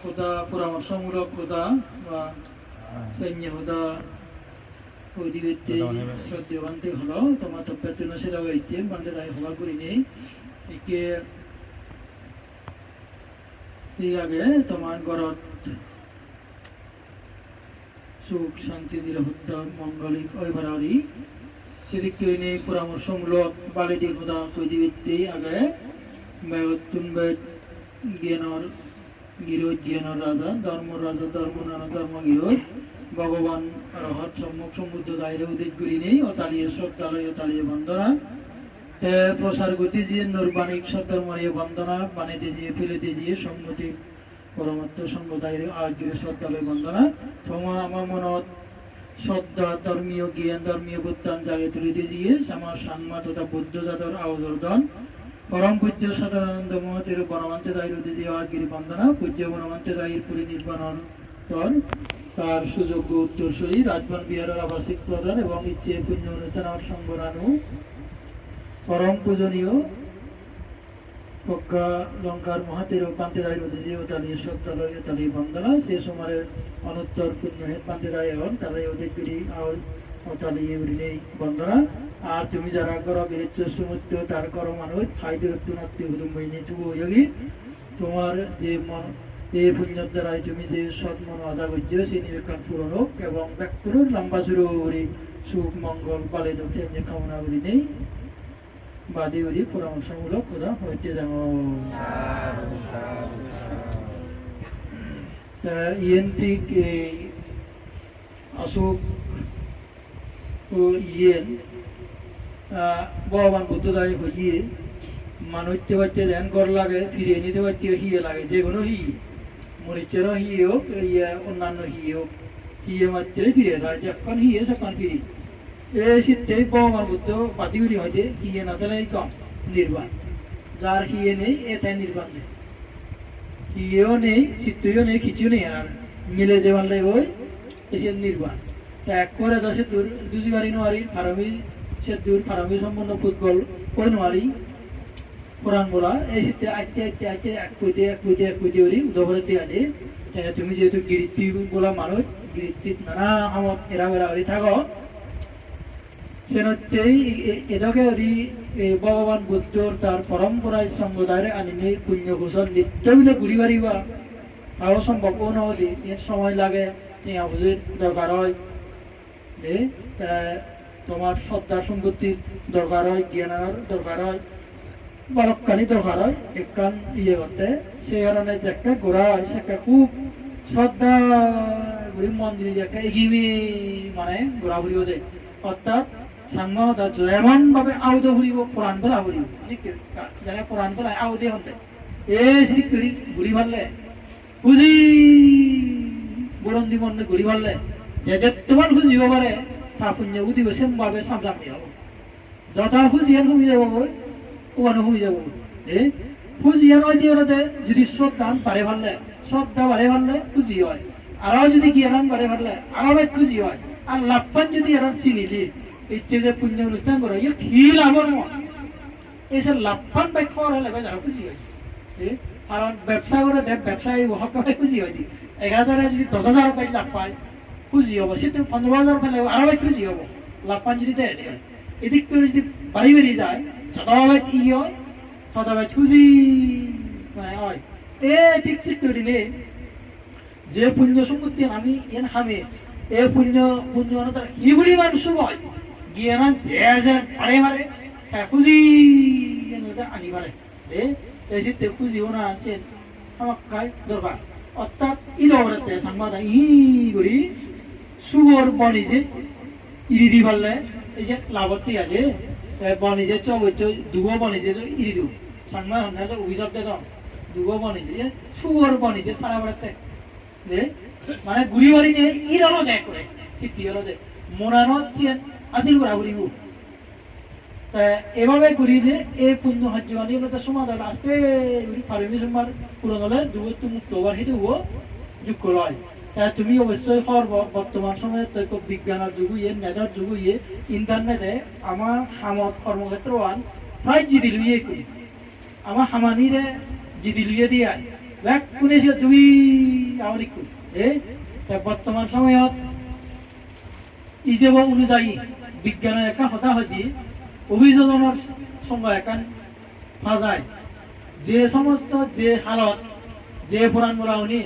খোদা পরামর্শমূলক খোদা বা সৈন্য খোদা ওইদিকে সদ্য বানতে হলো তোমার তো পেতনা সেটা হয়েছে বানতে তাই হওয়া করি নেই। একে আগে তোমার গরত সুখ শান্তি নিরাপত্তা মঙ্গলিক বাড়ারি সেদিকে নিয়ে পরামর্শমূলক বাড়ি দিয়ে খোদা কৈদিবৃত্তি আগে তুনবেদ জ্ঞানর গিরোধ জ্ঞানর রাজা, ধর্ম রাজা, ধর্ম নানা, ধর্ম গিরোধ ভগবান রহত সম্মুখ সমুদ্র দায়রে উদিত করি নেই অতালিয়ে শ্রদ্ধালয় অতালিয়ে বন্দনা। তে প্রসার গতি জিয়ে নূরবাণিক সত্তর মারিয়ে বন্দনা বানিতে জিয়ে ফেলেতে জিয়ে সম্মতি পরমাত্ম সঙ্গ দায়রে আজ গিরে শ্রদ্ধালয় বন্দনা। তোমার আমার মনত শ্রদ্ধা ধর্মীয় জ্ঞান, ধর্মীয় বুদ্ধান জাগে তুলিতে দিয়ে আমার সান্মা তথা বুদ্ধ জাতর আবদর্দন পরম পূজ্য সদানন্দ মহতের বনমন্তে দায়ীর উদ্দেশ্যে আগিরি বন্দনা, পূজ্য বনমন্তে দায়ীর পরিনির্বাণর তর তার সুযোগ্য উত্তরসূরি রাজবন বিহারের আবাসিক প্রধান এবং ইচ্ছে পুণ্য অনুষ্ঠান সংবরানু পরম পূজনীয় প্রজ্ঞা লঙ্কার মহাতের পান্তে দায়ের উদ্দেশ্যে ও তালিয়ে সত্যালয় তালিয়ে বন্দনা, সে সময়ের অনুত্তর পুণ্য পান্তে দায় হন তারাই অধিক তালিয়ে আর তুমি যারা তার করো মানুষ যোগী তোমার যে মন এই পুণ্যের দ্বারাই তুমি যে সৎ মন পূরণ হোক এবং লম্বা শুরু সুখ, মঙ্গল পালে দক্ষিণ যে কামনা করি নেই। বাদী করি পরামর্শমূলক হইতে ইয়েন্তিক এই ও ইয়েন ভগবান বুদ্ধদায়ী হইয়ে মানুষতে পারতে ধ্যান কর লাগে, ফিরিয়ে নিতে পারতে হিয়ে লাগে, যে কোনো হি মরিচেরও হিয়ে হোক ইয়ে অন্যান্য হিয়ে হোক, হিয়ে মাত্রে ফিরে যায়, যখন হিয়ে সেখন ফিরি। এ শীতে ভগবান বুদ্ধ বাতিগুলি হয়েছে হিয়ে না তাহলে কম, নির্বাণ। যার হিয়ে নেই, এ তাই নির্বাণ নেই। হিয়েও নেই চিত্তইও নেই কিছুও নেই, আর মিলে যে ভালো ওই এসে নির্বাণ। তা এক করে দশে দূর দুজি বাড়ি নোয়ারি ফারামি সে দূর ফারামি সম্পূর্ণ ফুটবল ওই নোয়ারি কোরআন বলা। এই শীতে আইতে আইতে আইতে, এক কুইতে এক কুইতে এক কুইতে ওরি উদবরে দিয়ে। আদে তুমি যেহেতু গিরিত্তি বলা মানুষ গিরিত্তিত নানা আমত এরা বেড়া হয়ে থাকো। সেনতেই এটাকে ওরি ভগবান বুদ্ধর তার পরম্পরায় সম্প্রদায়ের আনিনে পুণ্য ঘোষণ নিত্য বিলে ঘুরি বাড়িবা তাও সম্ভব এর সময় লাগে বুঝির দরকার হয়। যে তোমার শ্রদ্ধা সম্পত্তির দরকার হয় জ্ঞানের দরকার হয় বালককানি দরকার হয় একখান ইয়ে করতে। সেই কারণে যে একটা ঘোরা হয় সেটা খুব শ্রদ্ধা মন্দিরে যে একটা এগিয়ে মানে ঘোরাঘুরি হতে অর্থাৎ সাংবাদা যেমন ভাবে আউদে ঘুরিব কোরআন বলা ঘুরিব জানে কোরআন বলা আউদে হতে। এ শ্রী ঘুরি ঘুরি খুঁজি বরন্দি মনে ঘুরি ভাললে যে যে তোমার খুঁজি হব পারে তা পুণ্য উদিব সেম ভাবে সামসামি হব। যথা খুঁজি আর হুমি যাব ওখানে হুমি যাব এ? খুঁজি আর ওই দিয়ে যদি শ্রদ্ধা পারে ভাললে, শ্রদ্ধা বাড়ে ভাললে খুঁজি হয়। আরও যদি জ্ঞান বাড়ে ভাললে আরও খুঁজি হয়। আর লাভবান যদি এরা চিনিলি ইচ্ছে যে পুণ্য অনুষ্ঠান করে ইয়ে কি লাভর মন। এইসব লাভবান ব্যাখ্যা করা লাগে যারা খুশি হয়। কারণ ব্যবসা করে দেখ ব্যবসায়ী হক খুশি হয় হাজারে যদি দশ হাজার পাই লাভ পায় খুশি হব, সে তো পনেরো হাজার পাইলে আরও খুশি হব। লাভবান যদি দেয় এদিক করে যদি বাড়ি বেরিয়ে যায়, যতভাবে হয়, ততভাবে মানে হয়। এ ঠিক ঠিক করিলে যে পুণ্য সম্পত্তি আমি এন হামে এ পুণ্য পুণ্য তার ইগুলি মানুষ হয়। গিয়ে না যে যে মারে মারে খুঁজি আনি মারে। এ এসে তে খুঁজিও না আছে আমার কাই দরকার অর্থাৎ ইলবরতে সংবাদ, ই করি সুবর বনিজে ইরি দি পারলে এই যে লাভতি আছে বনিজে চবচ্চ দুগো বনিজে ইরি দু সংবাদ হন্যালে অভিযোগ দে দুগো বনিজে সুবর বনিজে সারা বেড়াতে মানে ঘুরি বাড়ি নিয়ে ইর হলো দেখ করে ঠিক কি হলো দেখ মোনানো আসিল করা ঘুরিব তা এভাবে ঘুরিয়ে এই পুণ্য হজ্জ আনি আমরা তার সমাধান আসতে পারমি সোমবার পূরণ হলে দুগত্ব মুক্ত হবার হেতু যোগ্য তা তুমি অবশ্যই বর্তমান সময়ে তৈক বিজ্ঞানের যুগ ইয়ে মেধার যুগ ইয়ে ইন্টারনেটে আমার হামত কর্মক্ষেত্র আন প্রায় জিদি লুইয়ে আমার হামানিরে জিদি লুইয়ে দিয়ে শুনিছে তুমি আমার একটু এ বর্তমান সময়ত ইজেব অনুযায়ী বিজ্ঞানের একা হতা হতি, অভিযোজনের সময় একান ফাজায়। যে সমস্ত যে হালত, যে পুরাণ মোলাউনি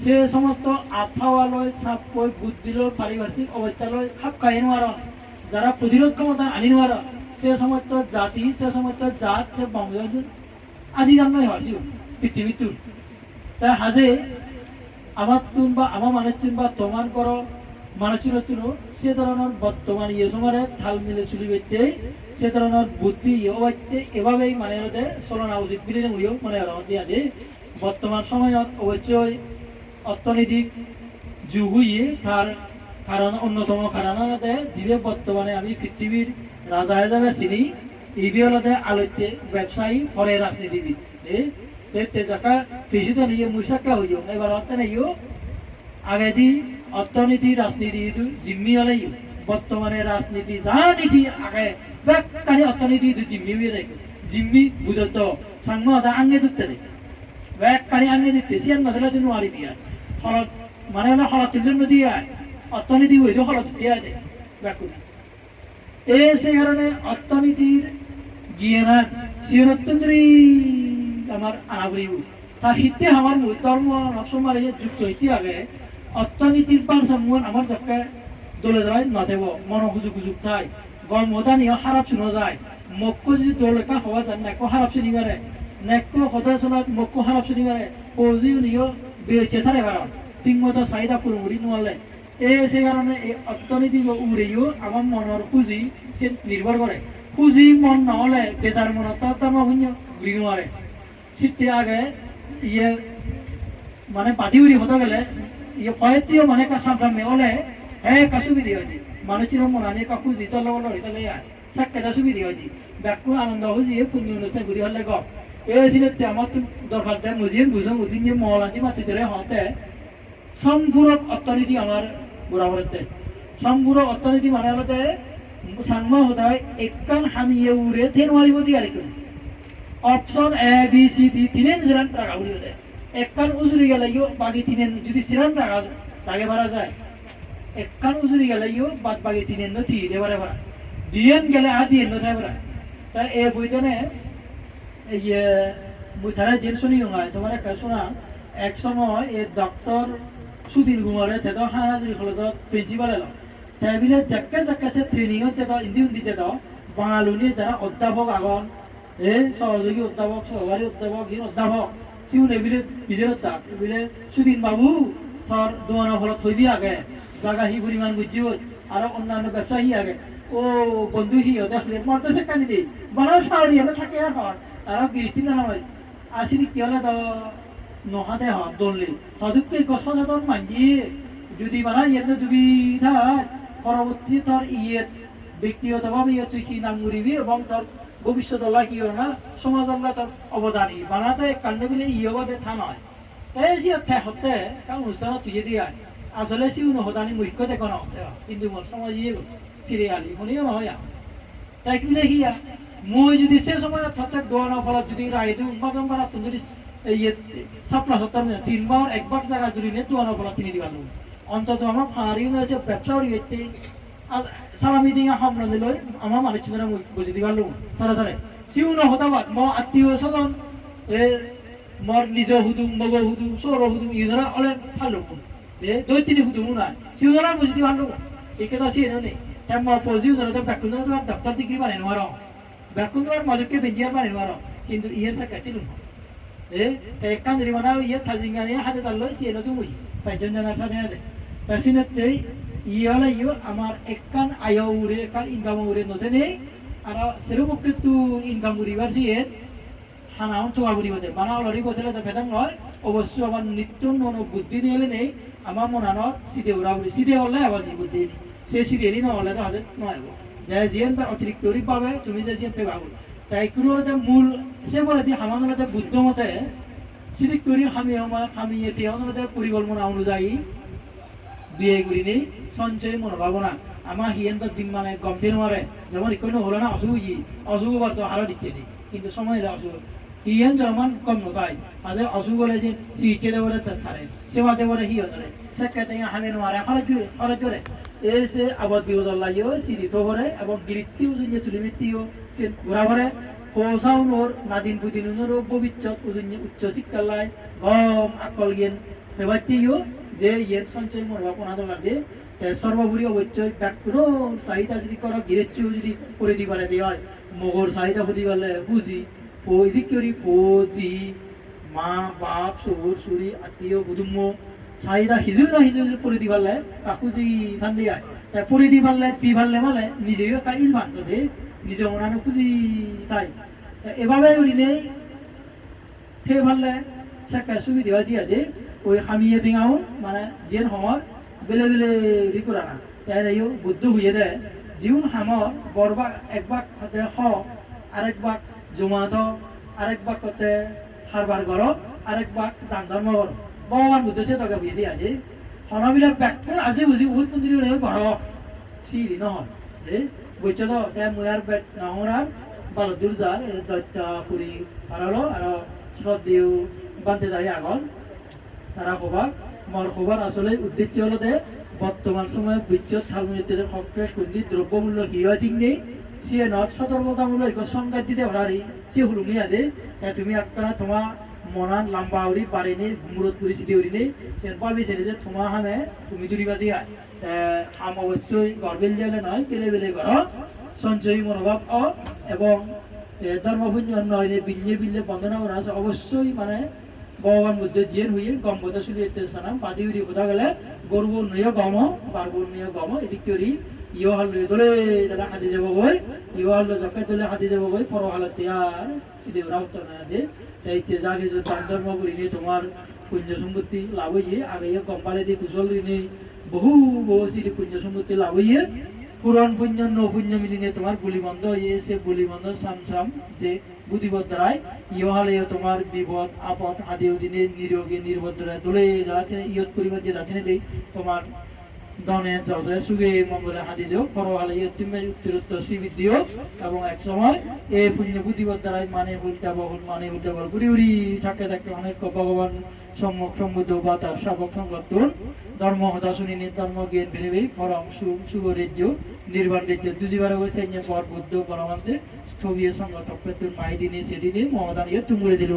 সে সমস্ত আবহাওয়ালয় চাপকৈ বুদ্ধিলয় পাৰিপাৰ্শ্বিক অৱস্থালৈ খাপ খাই নোৱাৰা যারা প্রতিরোধ ক্ষমতা আনি নোৱাৰা সে সমস্ত জাতি, সে সমস্ত জাত, সে বংশজন আজি জন্মই হওয়ার পৃথিবীতুন তাই হাজে আমার তুন বা আমার মানুষ তুন বা তোমার কর মানুষের তুনো সে ধরনের বর্তমান ইয়ে সময় ঠাল মিলে চুলি বেঁধতে সে ধরনের বুদ্ধি ইয়ে এভাবেই মানে চলনা উচিত বুলি উড়িও মনে হলো যে বর্তমান সময়ত অবশ্যই অর্থনৈতিক যুগ হইয়ে তার কারণ, অন্যতম কারণ হতে যিবে বর্তমানে আমি পৃথিবীর রাজা হিসাবে চিনি ইবি হলতে আলোচ্যে ব্যবসায়ী পরে রাজনীতিবিদ। এ তে জাকা কৃষিতে জিম্মি যা নীতি, আগে জিম্মি জিম্মি আঙ্গে দে। বেকানি আঙ্গে দিতে সিয়ান নোয়ারি দিয়া। হলত মানে হলো হলত জন্য দিয়া, অর্থনীতি হইল হলত দিয়া যায় বেকুন এই সে কারণে অর্থনীতির গিয়ে না আমার আনাবরিব তার হিতে আমার ধর্ম নকশমার যুক্ত হইতে আগে অর্থনীতির পার সম্মান আমার যাকে দলে যায় নদেব মন হুজুক হুজুক থাই গম হতা নিয়ে খারাপ শুনো যায়। মক্কো যদি দলেকা হওয়া যায়, নেকো খারাপ শুনি মারে নেকো সদায় চলাত মক্কো খারাপ শুনি মারে পজিও নিয়ে থাকে কারণ ঠিক মতো চাহিদা পুরোপুরি নোয়ালে এই সে কারণে এই অর্থনীতি উড়েও আমার মনের পুঁজি সে নির্ভর করে পুঁজি মন নহলে বেচার মনত তার তার শূন্য ঘুরি নোৱাৰে। সিতে আগে ইয়ে মানে পাতি উড়ি হতে গেলে ইয়ে কয়েকটিও মানে কাসাম সামনে হলে, হে কাসুবিধি হয়েছে মানুষের মনানি কাকু জিতর লগৰ লৰি তলে চাকেটা সুবিধি হয়েছে ব্যাকু আনন্দ হয়েছে পুণ্য অনুষ্ঠান ঘুরি হলে গপ। ছিলে আমার দরকার দেয় মুজিয়ে বুঝো উদিন যে মহলাঞ্চি মাছি ধরে হতে সম্পূরক অর্থনীতি আমার বরাবরতে সম্পূরক অর্থনীতি মানে হলতে সাংম হতায় একখান হামিয়ে উড়ে তেন মারিব দিয়ে আর option A B C D তিনেন সিরান টাকা উড়ি হতে একখান উজুরি গেলে ইও বাকি তিনেন যদি সিরান টাকা লাগে ভাড়া যায়, একখান উজুরি গেলে ইও বাদ বাকি তিনেন নো তি দে বারে ভাড়া। দিয়েন গেলে আ দিয়েন নো ভাড়া। তাই এ বইতনে ইয়ে বুথারা জেল শুনি হয় তোমার একটা শোনা, এক সময় এ ডক্টর সুদিন কুমারে তেতো হানাজুরি কলেজত প্রিন্সিপাল এলো তাই বিলে জাক্কা জাক্কা সে ট্রেনিং তেতো ইন্দি উন্দি তেতো বাঙালুনি যারা অধ্যাপক আগন, এ, সহযোগী অধ্যাপক সহকারী অধ্যাপক ইন অধ্যাপক সিউ নেবিলে বিজের তাক বিলে সুদিন বাবু থর দোয়ানা ফলত থই দিয়ে আগে, জাগা হি পরিমাণ বুঝিও আর অন্যান্য ব্যবসা হি আগে। ও বন্ধু হি দেখলে মাত্র সে কানি দেই বড় সাউরি হলে থাকে আর না নয় আসি দিকে হলে তো নহাতে হওয়া দললে তাদেরকে গছ যাতন মানজি যদি মানে তুমি থাক পরবর্তী তোর ইয়ে ব্যক্তিগতভাবে ইয়ে তুই কি নাম করিবি এবং তোর ভবিষ্যৎ আল্লাহ কি না সমাজ আল্লাহ তোর অবদানী বানাতে কান্ডে বিলে ইয়ে বাদে থা নয় এই সি থে হতে কারণ অনুষ্ঠানত তুই দিয়া। আসলে সিও নহদানি মুখ্য দেখো না হতে মোর সমাজ ফিরে আলি। মনেও আর তাই কি দেখিয়া মই যদি সে সময় প্রত্যেক দোয়ানোর ফলত যদি রায় দিও মাজম বানা তুমি যদি ইয়ে সাপলা সত্তর মিনিট তিনবার একবার জায়গা জুড়ি নিয়ে দোয়ানোর ফলত কিনে দিবা অন্তত আমার ফাঁড়ি হয়েছে ব্যবসা হইতে সালামি দিয়ে হামলা দিল আমার মানুষ চিন্তা বুঝে দিবার লোক ধরে ধরে সিও নহতাবাদ ম আত্মীয় স্বজন, এ মর নিজ হুদুম মগ হুদুম সৌর হুদুম ইউনারা অলে ভালো এ, দুই, তিনি হুদুম না সিউনারা বুঝে দিবার লোক একে তো সিয়ে নেই ম পজি উনারা তো ব্যাকুন তো দপ্তর ডিগ্রি বানাই নোয়ার ব্যাকুন তো আর মজকে বেঞ্জিয়ার বানাই নোয়ার কিন্তু ইয়ের সাকাতি নুন এ তাই কান যদি মানা ইয়ে থাজিঙ্গানি হাতে তার লই সিয়ে নতুন মুই পাঁচজন জানার সাথে সাথে তাসিনতে ইয়ে ইয়ে আমার একখান আয় উড়ে একখান ইনকাম উড়ে নতে নেই আর সেরকম তু ইনকাম উড়িবার সিয়ে হানাও চোয়া বুড়ি বলে বানা অলরি বছরে তো বেতন নয় অবশ্যই আমার নিত্য নন বুদ্ধি নিয়ে নেই আমার মনানত উড়া বুড়ি সিধে হলে আবার বুদ্ধি নি সে সিধে নি নহলে তো হাতে নয় যে জিয়ান বা অতিরিক্ত পাবে তুমি যে জিয়ান পেবা তাই কোনো মূল সে বলে যে হামানতে বুদ্ধ মতে সিদিক করি হামি হামি এটি আমাদের পরিকল্পনা অনুযায়ী বিয়ে করি নেই, সঞ্চয় মনোভাবনা আমার হিয়েন তো দিন মানে গমতে নোৱাৰে যেমন কোনো হলো না অসুখ অসুখ বার তো আরও দিচ্ছে কিন্তু সময় অসুখ কম নতাই আজ অসুখ বলে যে চিচে দে বলে তারে সেবা দে বলে হিও ধরে সেকাতে হামে মারে খরচ জুড়ে খরচ জুড়ে এসে আবাদ বিবদল্লা ইয়ে সিঁড়ি তো ভরে এবং গিরিত্তিও যে তুলিমিত্তিও সে ঘোরা ভরে হোসাউনোর নাদিন পুদিনুনোর ভবিষ্যৎ উজুন্য উচ্চ শিক্ষালয় গম আকল গেন ফেবাইতিও যে ইয়ের সঞ্চয় মরবা কোনা দরকার যে তে সর্বোপরি অবশ্যই চাহিদা যদি করো গিরেচ্ছিও যদি করে দিবারে দিয়ে হয় মগর চাহিদা ফুটি পারলে বুঝি ফৌজি করি ফৌজি মা বাপ সবুর সুরি আত্মীয় কুটুম্ব চাহিদা সিজু না সিজু করে দি পারলে কাকুজি ফান দিয়ে তাই করে দি পারলে তি পারলে মানে নিজেও একটা ইল ফান দে নিজে মনানো খুঁজি তাই এভাবে উড়িলেই থে পারলে সেকা সুবিধা দিয়া যে ওই খামিয়ে ঠেঙাও মানে যে সময় বেলে বেলে ই করা না তাই বুদ্ধ হইয়ে দেয় যিউন হামর বরবাক একবাক হতে হ আরেক বাক জমাত আরেক বাক কতে হারবার গর আরেক বাক দান ধর্ম গর ভগবান সে তকে দিয়া যে হনবিলাক ব্যাকুল আজি বুঝি বহুত মন্দির ঘর সিরি নহয়। এ বুঝছ তো? তাই ময়ার বেট নহরার ভালো দুর্জার দৈত্য পুরী আরও আর শ্রদ্ধেয় বান্ধে দাঁড়িয়ে আগল। তারা খবর মর খবর আসলে উদ্দেশ্য হলো যে বর্তমান সময়ে বিদ্যুৎ থালমুনিতের পক্ষে কুন্দি দ্রব্যমূল্য হিয়া ঠিক নেই সে নট সতর্কতামূলক সংজ্ঞা দিতে পারি, সে হুলুমিয়া দে তুমি একটা তোমার মনান লম্বা উড়ি পারেনি মুরত পরিস্থিতি উড়ি নেই সে পাবি সেটা যে তোমার হামে তুমি তুলিবা দিয়া আম অবশ্যই গর্বেল জেলে নয়, পেলে বেলে কর সঞ্চয়ী মনোভাব অ, এবং ধর্মপুঞ্জ নয় বিল্লে বিল্লে বন্দনা করা অবশ্যই মানে ভগবান বুদ্ধ জিয়েন হইয়ে গম বোধা শুলি এতে সানাম পাদি উড়ি বোধা গেলে গর্ব নয় গম বারবর নয় গম, এদিক করি হাতি যাব গই ইয় হাল জকে দলে হাতি যাব গই পর হালত তিয়ার ওরা উত্তর না দে তাই তে জাগে যে দান ধর্ম নিয়ে তোমার পুণ্য সম্পত্তি লাভ হইয়ে আগে ইয়ে গম পালে দিয়ে কুশল ঋণে বহু বহু সিদি পুণ্য সম্পত্তি লাভ হইয়ে পুরাণ পুণ্য ন পুণ্য মিলিনে তোমার বুলি বন্ধ ইয়ে সে বুলি বন্ধ সাম সাম যে বুদ্ধিবদ্রায় ইহালে তোমার বিপদ আপদ আদি দিনে নিরোগে নির্বদ্রায় দোলে যাতে ইয়ত পরিমাণ যে যাতে দেই তোমার যশে সুগে মঙ্গলে যাও পরহালে ইয়তিমে এবং এক সময় এই পুণ্য বুদ্ধিবদ্রায় মানে উল্টা বহুল মানে উল্টা বল উড়ি উড়ি থাকে থাকে অনেক ভগবান সম্মুখ সম্বুদ্ধ বা তার শাবক সংগঠন ধর্ম হতা শুনি ধর্ম জ্ঞান ভেবে পরম সুগরেজ্য নির্বাণ রেজ্য দুজিবার হয়েছে পর বুদ্ধ পরমান্তে স্থবিয়ে সংগঠক পেতুর মাই দিনে সেদিনে মমদান ইয়ে তুমুড়ে দিল।